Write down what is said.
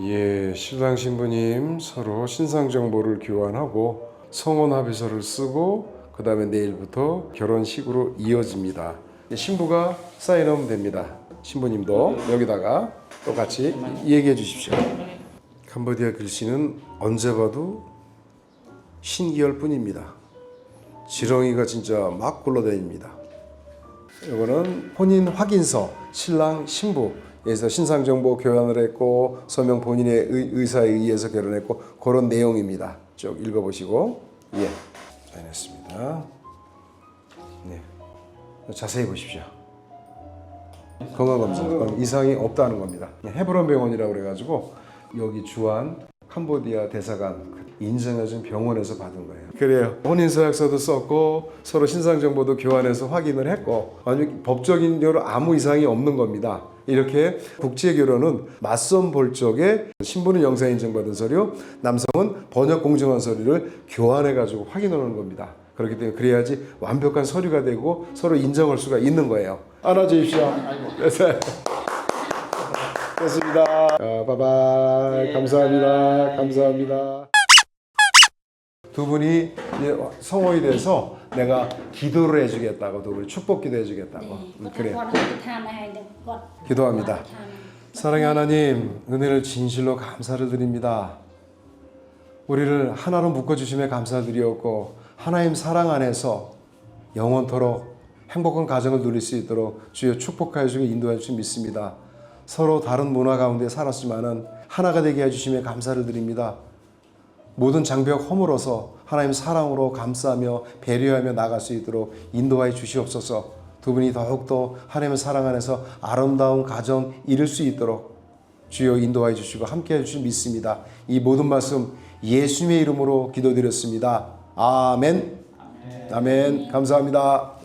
예, 신랑 신부님 서로 신상 정보를 교환하고 성혼 합의서를 쓰고 그 다음에 내일부터 결혼식으로 이어집니다. 예, 신부가 사인하면 됩니다. 신부님도 여기다가 똑같이 얘기해 주십시오. 캄보디아 글씨는 언제 봐도 신기할 뿐입니다. 지렁이가 진짜 막 굴러다닙니다. 이거는 혼인 확인서 신랑 신부 에서 신상 정보 교환을 했고 서명 본인의 의, 의사에 의해서 결혼했고 그런 내용입니다. 쭉 읽어보시고 예 잘했습니다. 네 자세히 보십시오. 건강 검사 그럼 이상이 없다는 겁니다. 헤브론 병원이라고 그래가지고 여기 주한 캄보디아 대사관 인정해준 병원에서 받은 거예요. 그래요. 혼인 서약서도 썼고 서로 신상 정보도 교환해서 확인을 했고 아니 법적인 여로 아무 이상이 없는 겁니다. 이렇게 국제 결혼은 맞선 볼 적에 신부는 영상 인정받은 서류, 남성은 번역 공증한 서류를 교환해 가지고 확인하는 겁니다. 그렇기 때문에 그래야지 완벽한 서류가 되고 서로 인정할 수가 있는 거예요. 안아주십시오. 됐어요. 됐습니다. 자, 어, 바이바이. 네. 감사합니다. 감사합니다. 두 분이 성호에 대해서 내가 기도를 해주겠다고 두 분이 축복 기도 해주겠다고 네. 음, 그래 기도합니다. 사랑의 하나님 은혜를 진실로 감사를 드립니다. 우리를 하나로 묶어주심에 감사드리었고 하나님 사랑 안에서 영원토록 행복한 가정을 누릴 수 있도록 주여 축복하여 주고 인도해 주 믿습니다. 서로 다른 문화 가운데 살았지만은 하나가 되게 해주심에 감사를 드립니다. 모든 장벽 허물어서 하나님 사랑으로 감싸며 배려하며 나갈 수 있도록 인도하여 주시옵소서. 두 분이 더욱더 하나님의 사랑 안에서 아름다운 가정 이룰 수 있도록 주여 인도하여 주시고 함께해 주시 믿습니다. 이 모든 말씀 예수님의 이름으로 기도드렸습니다. 아멘. 아멘. 감사합니다.